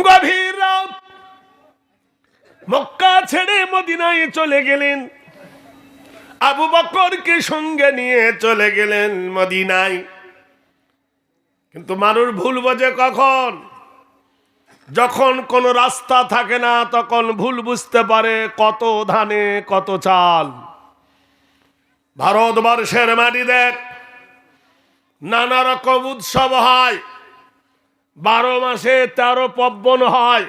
গভীর রাত মক্কা ছেড়ে মদিনায় চলে গেলেন। আবু বকরকে সঙ্গে নিয়ে চলে গেলেন মদিনায়। কিন্তু মানুষ ভুল বোঝে কখন? যখন কোনো রাস্তা থাকে না, তখন ভুল বুঝতে পারে কত ধানে, কত চাল। ভারতবর্ষের মাটি দেখ নানা রকম উৎসব হয়। বারো মাসে তেরো পব্বন হয়।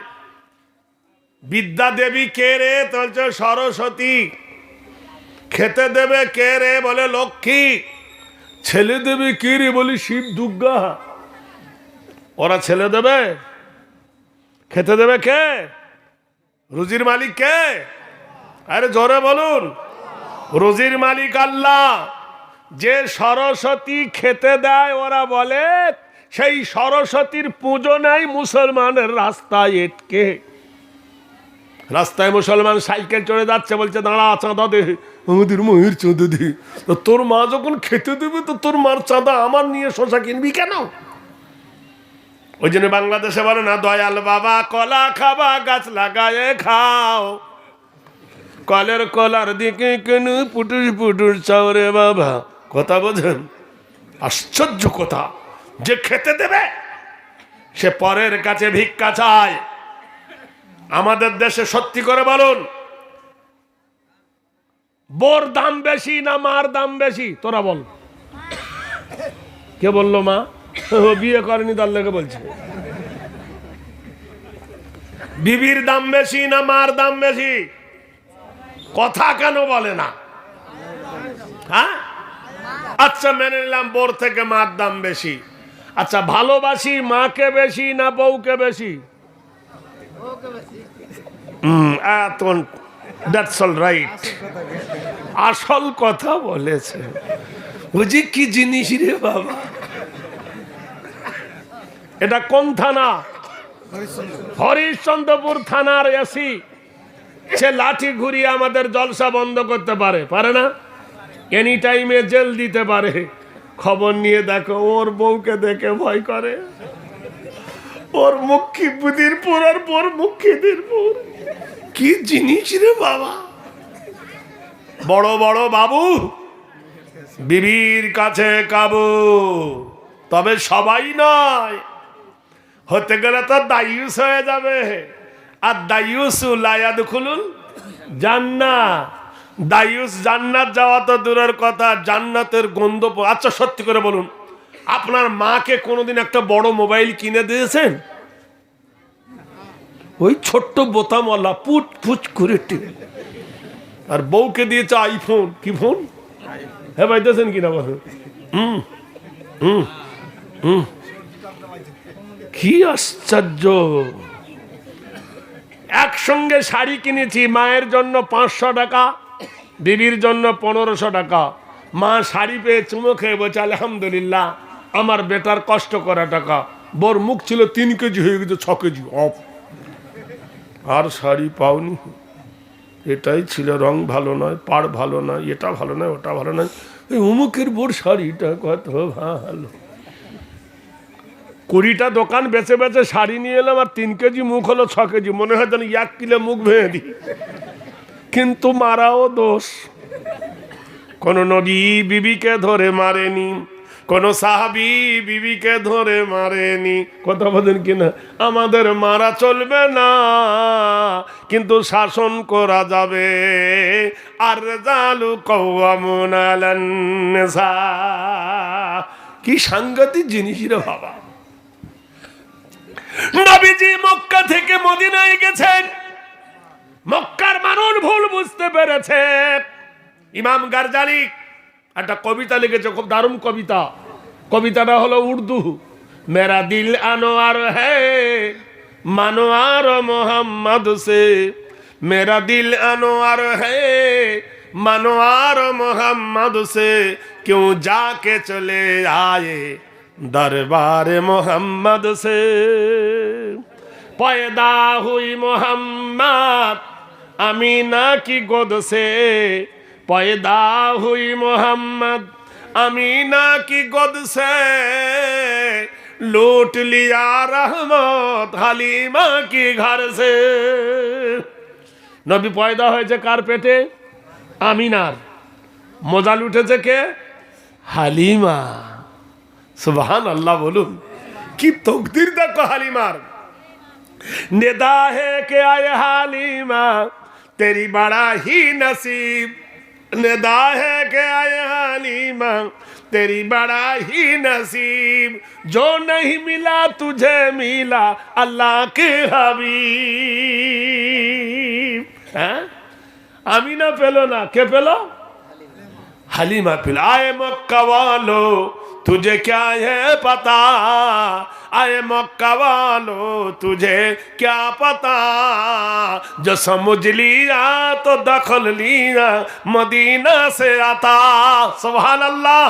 বিদ্যা দেবী কে রে? বলছে সরস্বতী। খেতে দেবে কে রে বলে লক্ষ্মী। ছেলে দেবে কে রে বলি শিব দুর্গা। ওরা ছেলে দেবে। খেতে দেবে কে? রুজির মালিক কে? আরে জোরে বলুন। রুজির মালিক আল্লাহ। যে সরস্বতী খেতে দেয়, ওরা বলে সেই সরস্বতীর পুজো নেই মুসলমানের রাস্তায় এটকে। রাস্তায় মুসলমান সাইকেল চড়ে যাচ্ছে, বলছে, দাঁড়া, চাঁদা দে, আমাদের মহির চাঁদা দে। তোর মা যখন খেতে দেবে, তো তোর মার চাঁদা আমার নিয়ে শশা কিনবি কেন? ওই জন্য বাংলাদেশে বলে না, দয়াল বাবা, কলা খাবা, গাছ লাগায়ে খাও। কলের কলার দিকে কেন পুটুস পুটুস চাওরে বাবা? কথা বোঝেন? আশ্চর্য কথা। যে খেতে দেবে, সে পরের কাছে ভিক্ষা চায়। আমাদের দেশে সত্যি করে বলুন, বোর দাম বেশি না মার দাম বেশি? তোরা বল। কে বলল মা? বিয়ে করেনি তার লেগে বলছে। বিবির দাম বেশি না মার দাম বেশি? কথা কেন বলে না? হ্যাঁ? আচ্ছা মেনে নিলাম বোর থেকে মার দাম বেশি। আচ্ছা ভালোবাসি মাকে বেশি না বউকে বেশি? দ্যাটস অল রাইট আসল কথা বলেছে। বুঝি কি জিনিস রে বাবা? এটা কোন থানা? হরিশ্চন্দ্রপুর থানার এসি। সে লাঠি ঘুরিয়ে আমাদের জলসা বন্ধ করতে পারে পারে না? এনি টাইমে জেল দিতে পারে। খবর নিয়ে দেখো, ওর বউকে দেখে ভয় করে। ওর মুখী বুদিরপুর আর বোর মুখিদিরপুর কি জিনিস রে বাবা। বড় বড় বাবু, বিবির কাছে কাবু। তবে সবাই নয়। হতে গেলে তো দায়ুস হয়ে যাবে। আর দায়ুস লায়াদ খুলুন জান্না দায়ুস জান্নাত যাওয়া তো দূরের কথা, জান্নাতের গন্ধ আচ্ছা সত্যি করে বলুন, আপনার মাকে কোনোদিন একটা বড় মোবাইল কিনে দিয়েছেন? ওই ছোট্ট বোতামওয়ালা পুট পুচ করে আর বউকে দিয়েছে আইফোন, কি ফোন? হ্যাঁ পাইতেছেন কিনা বলুন হুম হুম। কি আশ্চর্য। একসঙ্গে শাড়ি কিনেছি, মায়ের জন্য পাঁচশো টাকা দিদির জন্য পনেরোশো টাকা। মা শাড়ি পেয়ে চুমো খেয়ে বলছে, আলহামদুলিল্লাহ, আমার বেটার কষ্ট করা টাকা। বর মুখ ছিল তিন কেজি, হয়ে গেছে ছ কেজি, অফ। আর শাড়ি পাওনি। এটাই ছিল, রং ভালো নয়, পাড় ভালো নয়, এটা ভালো নয়, ওটা ভালো নয়। এই অমুকের বোর শাড়িটা কত ভালো। কুড়িটা দোকান বেছে বেছে শাড়ি নিয়ে এলাম, আর তিন কেজি মুখ হলো ছ কেজি। মনে হয় যেন এক কিলো মুখ ভেঙে দিই। কিন্তু মারাও দোষ। কোন নবী বিবিকে ধরে মারেনি, কোন সাহাবি বিবিকে ধরে মারেনি। কথা বলেন কিনা? আমাদের মারা চলবে না, কিন্তু শাসন করা যাবে। আর জালু কৌয়ামুন আলান নিসা। কি সাংঘাতিক জিনিস রে বাবা। নবীজি মক্কা থেকে মদিনায় গেছেন। মক্কার মানুষ ভুল বুঝতে পেরেছে। ইমাম গার্জালি একটা কবিতা লিখেছে, খুব দারুণ কবিতা। কবিতাটা হলো উর্দু। মেরা দিল আনোয়ার হে, মানোয়ার মোহাম্মদ সে। মেরা দিল আনোয়ার হে, মানোয়ার মোহাম্মদ সে। কেউ যাকে চলে আয়ে দরবার মোহাম্মদ সে। পয়দা হুই মোহাম্মদ আমি নাকি গদসে পয়দা হুই মোহাম্মদ। আমি নাকি গদসে লুট লিয়া রহমত হালিমা কি ঘর সে নবী পয়দা হয়েছে কার পেটে? আমিনার। মজাল উঠেছে কে? হালিমা। সুবহান আল্লাহ বলুন, কি তকদির দেখো হালিমার। নেদা হে কে আয় হালিমা। तेरी बड़ा ही नसीब निदा है कि आए हालिमा तेरी बड़ा ही नसीब जो नहीं मिला तुझे मिला अल्लाह के हबीब হ্যাঁ আমি না পেলো না কে পেলো हलीमा पिलाए मक्का वालो तुझे क्या है पता आए मक्का वालो तुझे क्या पता जो समझ लिया तो दखल लिया मदीना से आता सुभान अल्लाह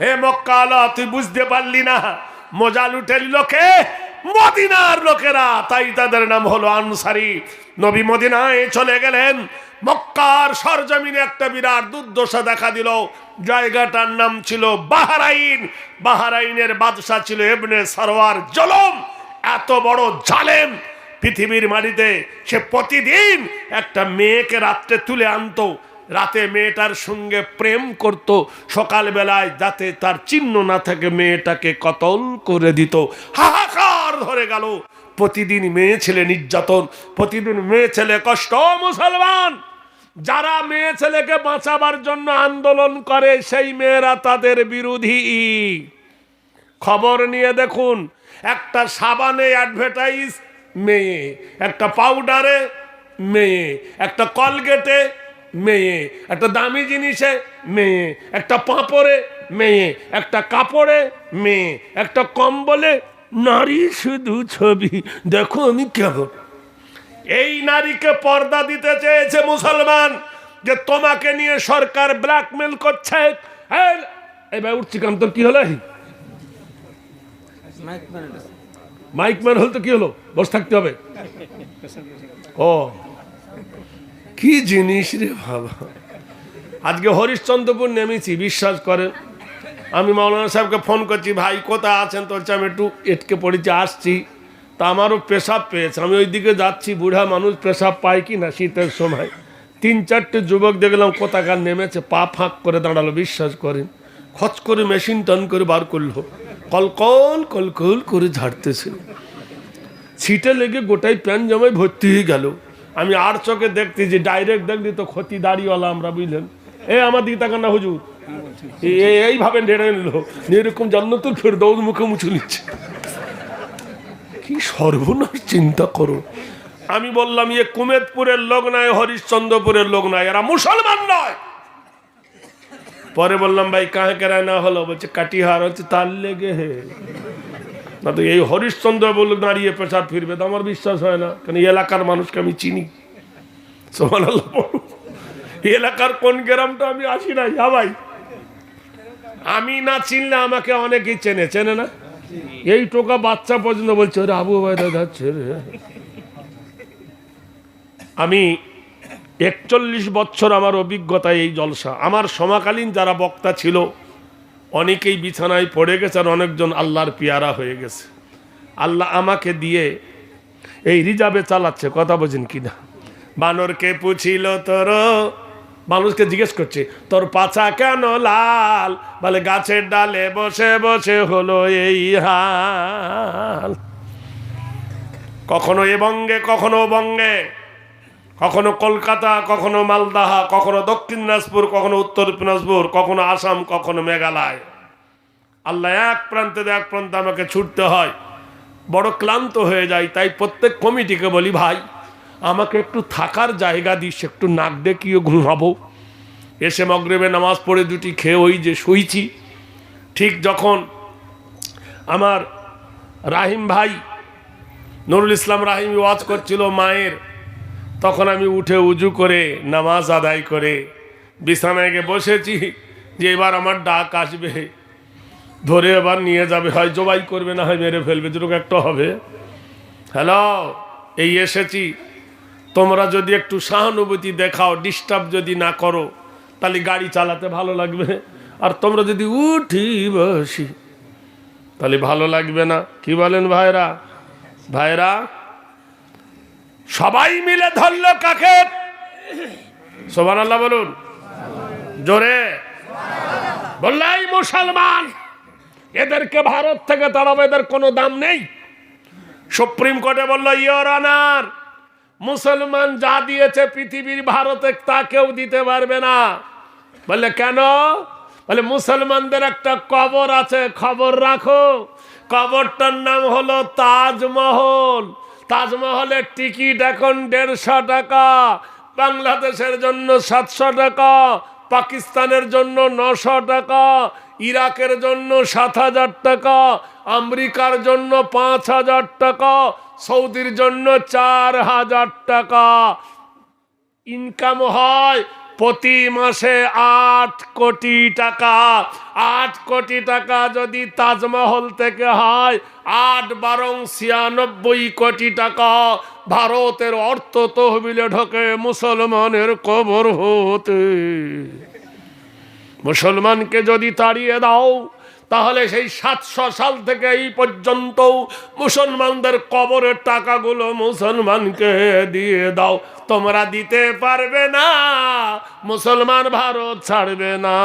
হে মক্কালা তুই বুঝতে পারলি না মজা লুটের লোকে মদিনার লোকেরা, তাই তাদের নাম হলো আনসারি। নবী মদিনায় চলে গেলেন। মক্কার সরজমিনে একটা বিরাট দুর্দশা দেখা দিল। জায়গাটার নাম ছিল বাহারাইন। বাহারাইনের বাদশা ছিল এবনে সরওয়ার জলম। এত বড় জালেম। পৃথিবীর মাটিতে সে প্রতিদিন একটা মেয়েকে রাত্রে তুলে আনতো। রাতে মেয়েটার সঙ্গে প্রেম করত, সকালবেলায় যাতে তার চিহ্ন না থাকে, মেয়েটাকে কতল করে দিত। হাহাকার ধরে গেল। প্রতিদিন মেয়ে ছেলে নির্যাতন, প্রতিদিন মেয়ে ছেলে কষ্ট, মুসলমান! যারা মেয়ে ছেলেকে বাঁচাবার জন্য আন্দোলন করে, সেই মেয়েরা তাদের বিরোধী। খবর নিয়ে দেখুন, একটা সাবানে অ্যাডভার্টাইজ মেয়ে, একটা পাউডারে মেয়ে, একটা কলগেটে মেয়ে। একটা দামি জিনিসে মেয়ে একটা পাঁপড়ে মেয়ে একটা কাপড়ে মেয়ে একটা কম্বলে নারী শুধু ছবি। দেখো আমি কেমন। এই নারীকে পর্দা দিতে চেয়েছে মুসলমান যে তোমাকে নিয়ে সরকার ব্ল্যাকমেল করছে। এই, এবার উঠছি কাম তোর কি হলো? মাইক ম্যান হল তো কি হলো? বসে থাকতে হবে। ও। কি জিনিস রে বাবা? আজকে হরিশ্চন্দ্রপুর নেমেছি, বিশ্বাস করেন আমি মৌলানা সাহেবকে ফোন করছি, ভাই, কোথায় আছেন? তো আমি একটু এটকে পড়েছি, আসছি। তা আমারও পেশাব পেয়েছে। আমি ওই দিকে যাচ্ছি, বুড়া মানুষ পেশাব পায় কি না শীতের সময়। তিন, চারটে যুবক দেখলাম কোথাকার নেমেছে, পা ফাঁক করে দাঁড়াল, বিশ্বাস করেন। খচ করে মেশিন টান করে বার করল। কলকল কলকল করে ঝাড়তেছে। ছিটে লেগে গোটাই প্যান জামাই ভর্তি হয়ে গেল। আমি আর চোখে দেখতে যে ডাইরেক্ট দেখলি তো ক্ষতি দাঁড়িয়েওয়ালা আমরা, বুঝলেন? এ আমার দিকে তাকান না, হুজুর। এইভাবে নেড়ে নিল। এরকম জান্নাতুল ফের দৌদ মুখে মুছে নিচ্ছে। কি সর্বনাশ চিন্তা করো। আমি বললাম ইয়ে কুমেদপুরের লোক নয় হরিশ্চন্দ্রপুরের লোক নয় এরা মুসলমান নয়। পরে বললাম, ভাই কাহে কেরায় না হলো? বলছে, কাটিহার, হচ্ছে তার লেগে হে। না তো এই হরিশ্চন্দ্র বলে দাঁড়িয়ে পেশাব ফিরবে তো আমার বিশ্বাস হয় না। কারণ এলাকার মানুষকে আমি চিনি। সোমান এলাকার কোন গ্রামটা আমি আসি নাই হ্যাঁ ভাই। আমি না চিনলে আমাকে অনেকেই চেনে চেনে না? এই টোকা বাচ্চা পর্যন্ত বলছে, ওরে আবু ভাই যাচ্ছে আমি একচল্লিশ বছর আমার অভিজ্ঞতা এই জলসা। আমার সমাকালীন যারা বক্তা ছিল অনেকেই বিছানায় পড়ে গেছে আর অনেকজন আল্লাহর পিয়ারা হয়ে গেছে। আল্লাহ আমাকে দিয়ে এই রিজার্ভে চালাচ্ছে, কথা বোঝেন কিনা বানরকে পুছিল তোর মানুষকে জিজ্ঞেস করছে, তোর পাছা কেন লাল? বলে, গাছের ডালে বসে বসে হলো এই হাল। কখনো এ বঙ্গে, কখনো বঙ্গে। কখনো কলকাতা, কখনো মালদাহা কখনো দক্ষিণ দিনাজপুর, কখনো উত্তর দিনাজপুর, কখনো আসাম, কখনো মেঘালয়। আল্লাহ এক প্রান্তে এক প্রান্তে আমাকে ছুটতে হয়। বড় ক্লান্ত হয়ে যায় তাই প্রত্যেক কমিটিকে বলি, ভাই, আমাকে একটু থাকার জায়গা দিস, একটু নাক দেখিয়ে ঘুমাবো। এসে মগরেবে নামাজ পড়ে দুটি খেয়ে ওই যে শুইছি। ঠিক যখন আমার রাহিম ভাই, নুরুল ইসলাম রাহিম ওয়াজ করছিল মায়ের তখন আমি উঠে উজু করে, নামাজ আদায় করে, বিছানায় গিয়ে বসেছি যে এবার আমার ডাক আসবে। ধরে এবার নিয়ে যাবে। হয় জবাই করবে, না হয় মেরে ফেলবে, যেরকম একটা হবে। হ্যালো, এই এসেছি। তোমরা যদি একটু সহানুভূতি দেখাও ডিস্টার্ব যদি না করো, তাহলে গাড়ি চালাতে ভালো লাগবে। আর তোমরা যদি উঠি বসি, তাহলে ভালো লাগবে না। কি বলেন ভাইরা? ভাইরা সবাই মিলে ধরলো কাকে সোমান আল্লাহ বলুন। জোরে। বললাই, মুসলমান, এদেরকে ভারত থেকে তাড়াবো, এদের কোনো দাম নেই। সুপ্রিম কোর্টে বলল ইয়র অনার মুসলমান যা দিয়েছে পৃথিবীর ভারতে, তা কেউ দিতে পারবে না। বললে, কেন? বলে মুসলমানদের একটা কবর আছে, খবর রাখো। কবরটার নাম হলো তাজমহল। তাজমহলের টিকিট এখন দেড়শো টাকা, বাংলাদেশের জন্য সাতশো টাকা, পাকিস্তানের জন্য নশো টাকা, ইরাকের জন্য সাত হাজার টাকা, আমেরিকার জন্য পাঁচ হাজার টাকা, সৌদির জন্য চার হাজার টাকা। ইনকাম হয় প্রতি মাসে আট কোটি টাকা। আট কোটি টাকা যদি তাজমহল থেকে হয়, আট বারং ছিয়ানব্বই কোটি টাকা। ভারতের অর্থ তহবিলে ঢোকে মুসলমানের কবর হতে। মুসলমানকে যদি তাড়িয়ে দাও তাহলে সেই সাতশো সাল থেকে এই পর্যন্ত মুসলমানদের কবরের টাকাগুলো মুসলমানকে দিয়ে দাও। তোমরা দিতে পারবে না, মুসলমান ভারত ছাড়বে না।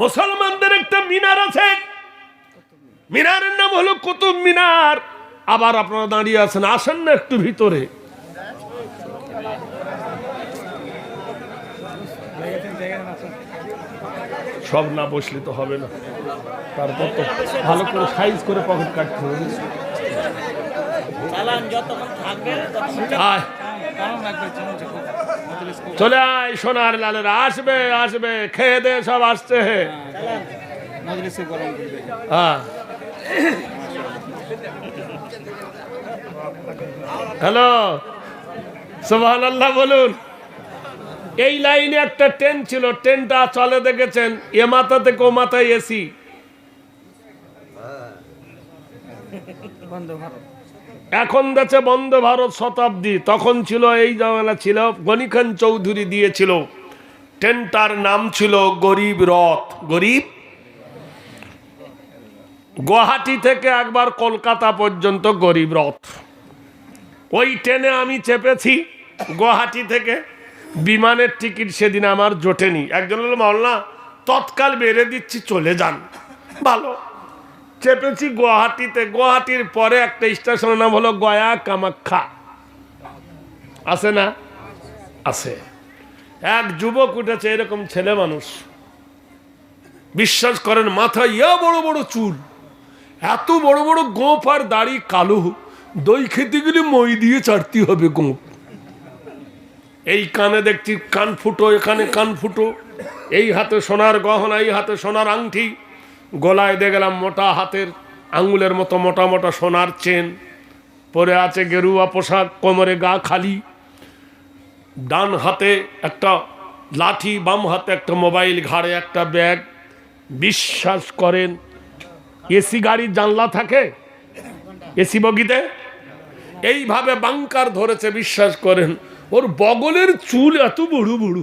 মুসলমানদের একটা মিনার আছে। মিনারের নাম হলো কুতুব মিনার। আবার আপনারা দাঁড়িয়ে আছেন, আসেন না একটু ভিতরে। সব না বসলে তো হবে না। তারপর তো ভালো করে সাইজ করে পকেট কাটতে হবে। চলে আয় সোনার লালেরা। আসবে আসবে। খেয়ে দে সব আসছে। হ্যাঁ। হ্যালো। সোহান আল্লাহ বলুন। এই লাইনে একটা ট্রেন ছিল ট্রেনটা চলে দেখেছেন এ মাথা থেকে ও মাথায় এসি বন্ধ ভারত। এখন দেখছে বন্ধ ভারত শতাব্দী তখন ছিল এই জামানা ছিল গনি খান চৌধুরী দিয়েছিল। ট্রেনটার নাম ছিল গরিব রথ। গরিব? গুয়াহাটি থেকে একবার কলকাতা পর্যন্ত গরিব রথ। ওই ট্রেনে আমি চেপেছি গুয়াহাটি থেকে। বিমানের টিকিট সেদিন আমার জোটেনি। একজন হলো মাওলানা, তৎকাল বেড়ে দিচ্ছি, চলে যান। ভালো। চেপেছি গুয়াহাটিতে। গুয়াহাটির পরে একটা স্টেশনের নাম হলো গয়া কামাখ্যা। আছে না? আছে। এক যুবক উঠেছে, এরকম ছেলে মানুষ। বিশ্বাস করেন, মাথায় ইয়া বড় বড় চুল। এত বড় বড় গোপ আর দাড়ি কালো। দই খেতে গেলে মই দিয়ে চাটতে হবে গোপ এই কানে দেখছি, কান ফুটো, এখানে কান ফুটো। এই হাতে সোনার গহনা, এই হাতে সোনার আংটি। গলায় দিয়ে গেলাম মোটা হাতের আঙ্গুলের মতো মোটা মোটা সোনার চেন। পরে আছে গেরুয়া পোশাক, কোমরে গা খালি। ডান হাতে একটা লাঠি, বাম হাতে একটা মোবাইল ঘাড়ে একটা ব্যাগ। বিশ্বাস করেন, এসি গাড়ির জানলা থাকে? এসি বগিতে? এইভাবে বাংকার ধরেছে, বিশ্বাস করেন। ওর বগলের চুল এত বড় বড়।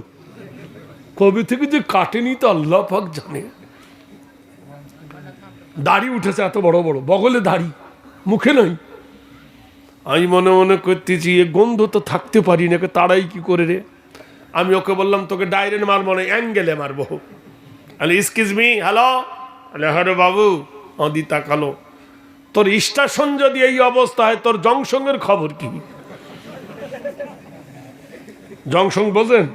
কবে থেকে যে কাটেনি তো আল্লাহ পাক জানে। দাড়ি উঠেছে এত বড় বড় বগলে দাড়ি, মুখে নাই আমি মনে মনে করতেছি, এ গন্ধ তো থাকতে পারি না তাড়াই কি করে রে? আমি ওকে বললাম, তোকে ডাইরেক্ট মারবো না অ্যাঙ্গেলে মারবো। আলে এক্সকিউজ মি হ্যালো আলে হ্যালো বাবু অদি তাকালো তোর স্টেশন যদি এই অবস্থা হয় তোর জংশনের খবর কি? জংশন বোঝেন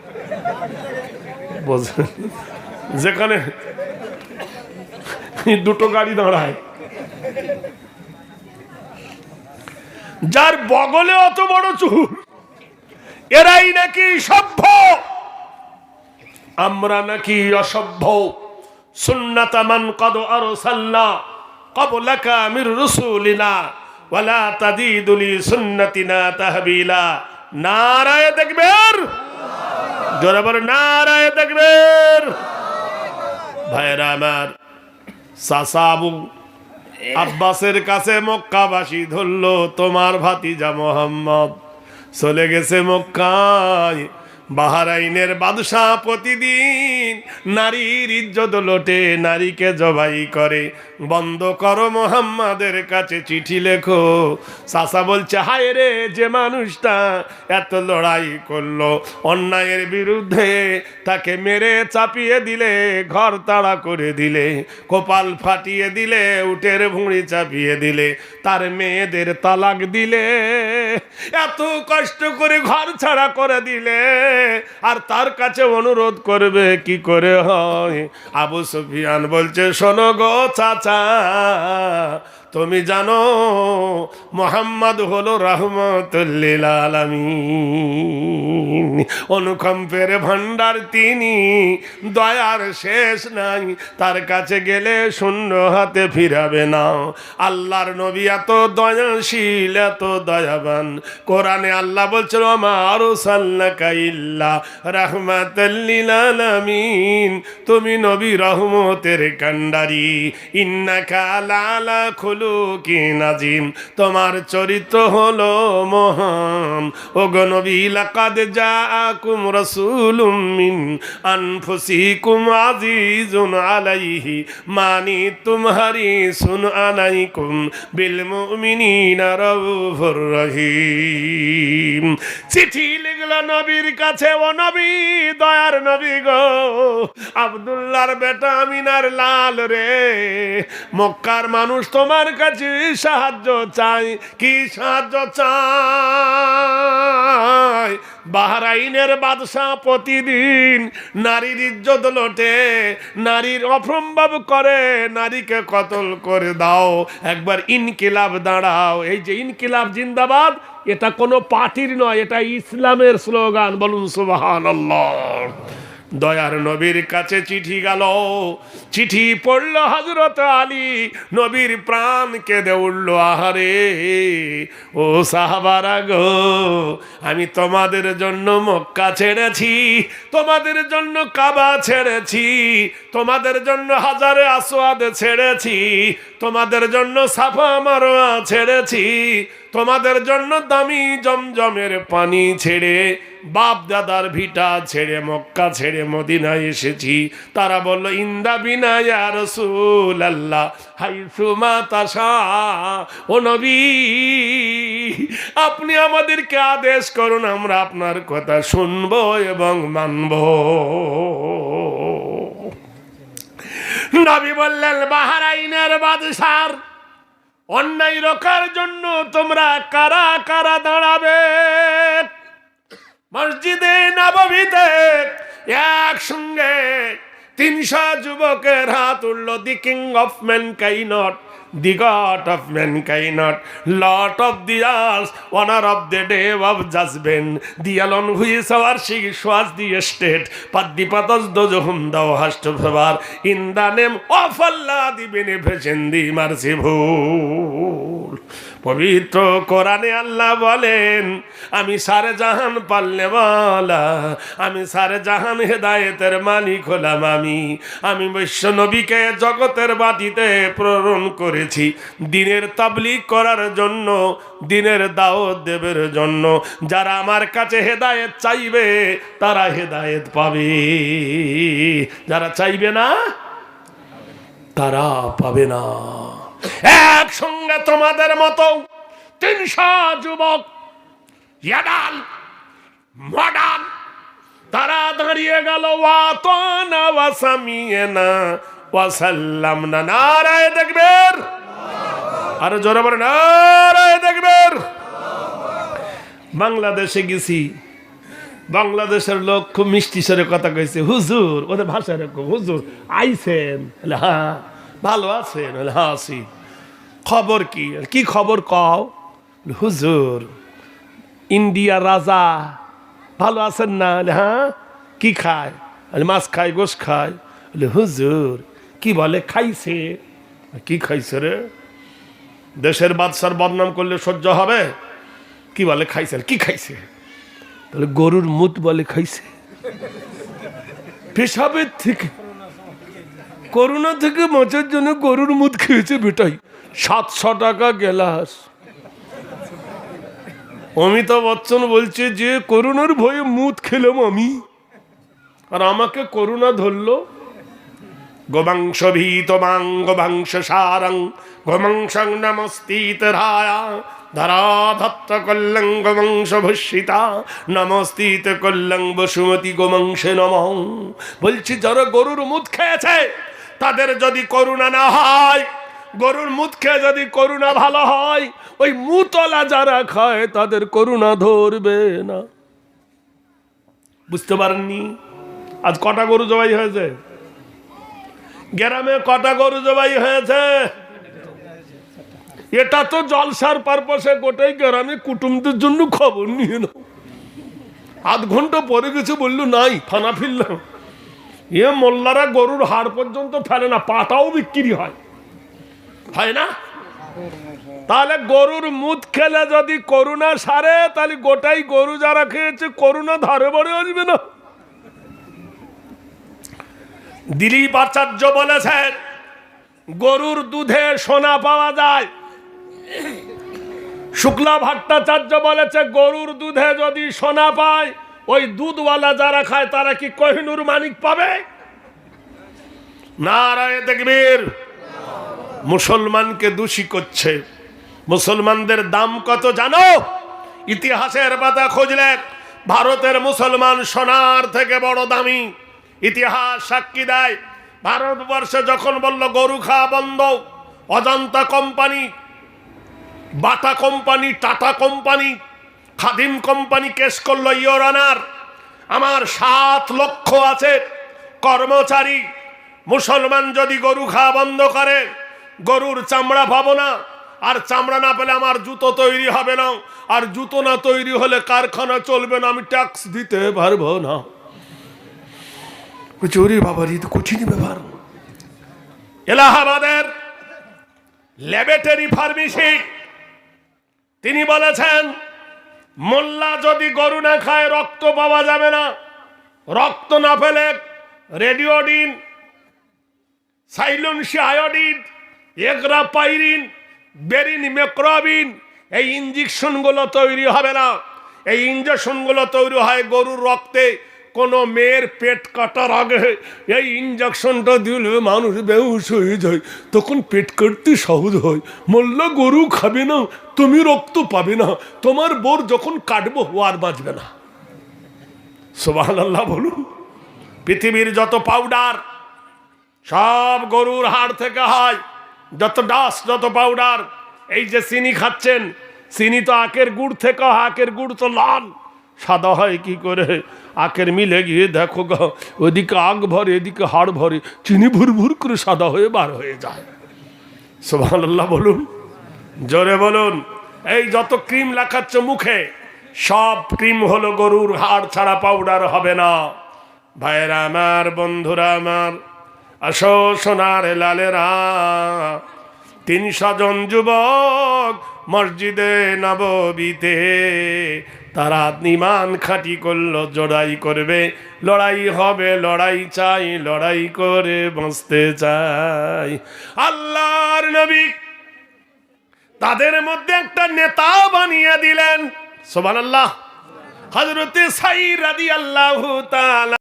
বোঝেন যেখানে দুটো গাড়ি দাঁড়ায়। যার বগলে অত বড় চুল, এরাই নাকি সভ্য? আমরা নাকি অসভ্য। সুন্নাতামান কদ আরসালনা ক্বাবলাকা মির রুসুলিনা, ওয়ালা তাদিদুলি সুন্নাতিনা তাহবিলা। নারায়ে দেখবেন জোরে বলে নারায় দেখবেন ভাইরা আমার সাসাবু আব্বাসের কাছে মক্কাবাসী ধরল তোমার ভাতিজা মোহাম্মদ চলে গেছে মক্কায়। বাহারাইনের বাদশাহ প্রতিদিন নারীর ইজ্জত লোটে, নারীকে জবাই করে। বন্ধ করো মোহাম্মাদের কাছে চিঠি লেখো। চাষা বলছে, হায় রে, যে মানুষটা এত লড়াই করল, অন্যায়ের বিরুদ্ধে তাকে মেরে চাপিয়ে দিলে, ঘর তাড়া করে দিলে, কপাল ফাটিয়ে দিলে, উটের ভুঁড়ি চাপিয়ে দিলে, তার মেয়েদের তালাক দিলে, এত কষ্ট করে ঘর ছাড়া করে দিলে। আর তার কাছে অনুরোধ করবে কি করে হয়? আবু সুফিয়ান বলছে শোনো গো চাচা তুমি জানো, মোহাম্মদ হলো রহমতুল্লিল আলামিন। অনুকম্পের ভান্ডার তিনি, দয়ার শেষ নাই। তার কাছে গেলে শূন্য হাতে ফিরাবে না। আল্লাহর নবী এত দয়াশীল, এত দয়াবান। কোরআনে আল্লাহ বলছিল আমার সাল্লাকা ইল্লা রাহমাতাল্লিল আলামিন। তুমি নবী রহমতের কান্ডারি ইন্নাকা লালা খুলুকি নাজিম, তোমার চরিত্র হলো মহান। ও গনবী লাকাদ আজিজুন আলাইহি, মানি তুমহারি সুন আলাইকুম বিল রহিম। চিঠি লিখল নবীর কাছে, ও নবী, দয়ার নবী গো, আব্দুল্লাহর বেটা আমিনার লাল রে। মক্কার মানুষ তোমার কাছে সাহায্য চাই, কি সাহায্য চাই? বাহরাইনের বাদশাহ প্রতিদিন নারীর ইজ্জত লোটে, নারীর অসম্ভব করে, নারীকে কতল করে দাও। একবার ইনকিলাব দাঁড়াও। এই যে ইনকিলাব জিন্দাবাদ, এটা কোনো পার্টির নয়, এটা ইসলামের স্লোগান। বলুন সুবাহান দয়ার নবীর কাছে চিঠি গেল চিঠি পড়ল হজরত আলী, নবীর প্রাণ কেঁদে উঠল, আহারে, ও সাহাবারা গো, আমি তোমাদের জন্য মক্কা ছেড়েছি, তোমাদের জন্য কাবা ছেড়েছি, তোমাদের জন্য হাজারে আসোয়াদ ছেড়েছি, তোমাদের জন্য সাফা মারোয়া ছেড়েছি, তোমাদের জন্য দামি জমজমের পানি ছেড়ে বাপ দাদার ভিটা ছেড়ে মক্কা ছেড়ে মদিনায় এসেছি। তারা বলল, ইন্দা বিনা সুমা ও নবী, আপনি আমাদেরকে আদেশ করুন, আমরা আপনার কথা শুনব এবং মানব। নবী বললেন, বাহারাইনের বাদশার অন্যায় রোখার জন্য তোমরা কারা কারা দাঁড়াবে? মসজিদে নবমীতে একসঙ্গে তিনশো যুবকের হাত উঠল the king of mankind the god of mankind lord of the আর্স owner of the day of judgement the alone whose our seek shows the straight path পাতস দোজহুম thou hast favour in the name of Allah the beneficent the merciful পবিত্র কোরআনে আল্লাহ বলেন, আমি সারে জাহান পাল্লে বলা আমি সারে জাহান হেদায়েতের মালিক হলাম আমি। আমি বৈশ্য নবীকে জগতের বাটিতে প্রেরণ করেছি, দিনের তাবলিগ করার জন্য, দিনের দাওয়াত দেবের জন্য। যারা আমার কাছে হেদায়েত চাইবে, তারা হেদায়েত পাবে। যারা চাইবে না, তারা পাবে না। একসঙ্গে তোমাদের মতো তিনশো যুবক, ইয়াদাল মডার্ন তারা দাঁড়িয়ে গেল, ওয়াতানা ওয়াসামিয়ে না নারায় দেখবেন আরও জোরে বলে নারায় দেখবেন বাংলাদেশে গেছি, বাংলাদেশের লোক খুব মিষ্টি স্বরে কথা কইছে, হুজুর, ওদের ভাষা এরকম, হুজুর, আইছেন? হ্যাঁ। ভালো আছেন হ্যাঁ আছি। খবর কি? কি খবর কও? হুজুর, ইন্ডিয়া রাজা, ভালো আছেন না? হ্যাঁ কি খায়? মাছ খায় গোস খায়। হুজুর, কি বলে? খাইছে। কি খাইছে রে? দেশের বাদশার বদনাম করলে সহ্য হবে? কি বলে, খাইছে? কি খাইছে? তাহলে গরুর মুত বলে খাইছে। পেশাবের থেকে করোনা থেকে বাঁচার জন্য গরুর মুদ খেয়েছে বেটাই। সাতশো টাকা গেলাস। অমিতাভ বচ্চন বলছে যে করোনার ভয়ে মুদ খেলাম আমি। আর আমাকে করুণা ধরলো। গোমাংস ভীতমাং গোমাংস সারং গোমাংসং নমস্তিত রায়া ধরাধত্ত কল্লং গোমাংস ভূষিতা নমস্তিত কল্লং বসুমতি গোমাংসে নম। বলছি, যারা গরুর মুদ খেয়েছে তাদের যদি করুণা না হয়, গরুর মুখ খেয়ে যদি করুণা ভালো হয়, ওই মুতলা যারা খায় তাদের করুণা ধরবে না। বুঝতে পারেননি? আজ কটা গরু জবাই হয়েছে? গ্রামে কটা গরু জবাই হয়েছে? এটা তো জলসার পারপাসে গোটাই গ্রামে কুটুমদের জন্য খবর নিয়ে নাও। আধ ঘণ্টা পরে কিছু বলল, নাই ফানা ফিরলাম। এ মোল্লারা গরুর হাড় পর্যন্ত ফেলে না, পাতাও বিক্রি হয়। না? তাহলে গরুর মুদ খেলে যদি করুণা সারে, তাহলে গোটাই গরু যারা খেয়েছে, করুণা ধারে বড়ে আসবে না। দিলীপ আচার্য বলেছেন, গরুর দুধে সোনা পাওয়া যায়। শুক্লা ভট্টাচার্য বলেছে, গরুর দুধে যদি সোনা পায় ওই দুধওয়ালা যারা খায়, তারা কি কোহিনুর মানিক পাবে? নারায় দেখবীর, মুসলমানকে দোষী করছে। মুসলমানদের দাম কত জানো? ইতিহাসের পাতা খুঁজলে ভারতের মুসলমান সোনার থেকে বড় দামি। ইতিহাস সাক্ষী দেয়, ভারতবর্ষে যখন বলল, গরু খাওয়া বন্ধ, Ajanta company, Bata company, Tata company Khadim company case করল ইয়োর অনার আমার সাত লক্ষ আছে। কর্মচারী, মুসলমান যদি গরু খাওয়া বন্ধ করে, গরুর চামড়া পাবো না। আর চামড়া না পেলে আমার জুতো তৈরি হবে না। আর জুতো না তৈরি হলে কারখানা চলবে না, আমি ট্যাক্স দিতে পারব না। চোরি বাবার তো কঠিন ব্যাপার। এলাহাবাদের ল্যাবরেটরি ফার্মেসি, তিনি বলেছেন মোল্লা যদি গরু না খায়, রক্ত পাওয়া যাবে না। রক্ত না ফেলে রেডিওডিন সাইলনসি আয়োডিন এগরা পাইরিন বেরিন মেক্রবিন, এই ইঞ্জেকশনগুলো তৈরি হবে না। এই ইঞ্জেকশনগুলো তৈরি হয় গরুর রক্তে। কোনো মেয়ের পেট কাটার আগে এই ইঞ্জেকশনটা দিলে মানুষ বেহুশ হয়ে যায়। তখন পেট কাটতে সহজ হয়। মোল্লা গরু খাবে না, তুমি রক্ত পাবে না। তোমার বোর যখন কাটবো, আর বাঁচবে না। সোবাহ আল্লাহ বলুন। পৃথিবীর যত পাউডার সব গরুর হাড় থেকে হয়। যত ডাস যত পাউডার এই যে চিনি খাচ্ছেন, চিনি তো আখের গুড় থেকে, আখের গুড় তো লাল। সাদা হয় কি করে? আখের মিলে গিয়ে দেখো গো ওদিকে আগ ভরে, এদিকে হাড় ভরে, চিনি ভুর ভুর করে সাদা হয়ে বার হয়ে যায়। সোভান আল্লাহ বলুন, জোরে বলুন, এই যত ক্রিম লাখাচ্ছ মুখে, সব ক্রিম হলো গরুর হাড় ছাড়া পাউডার হবে না। ভাইয়েরা আমার, বন্ধুরা আমার, আসো সোনার লালেরা, তিনশো জন যুবক মসজিদে নববীতে। তারা নিমান খাটি করল, জড়াই করবে। লড়াই হবে, লড়াই চাই, লড়াই করে বাঁচতে চাই। আল্লাহর নবী তাদের মধ্যে একটা নেতা বানিয়ে দিলেন। সোবান আল্লাহ হজরতে সাই রাদি আল্লাহ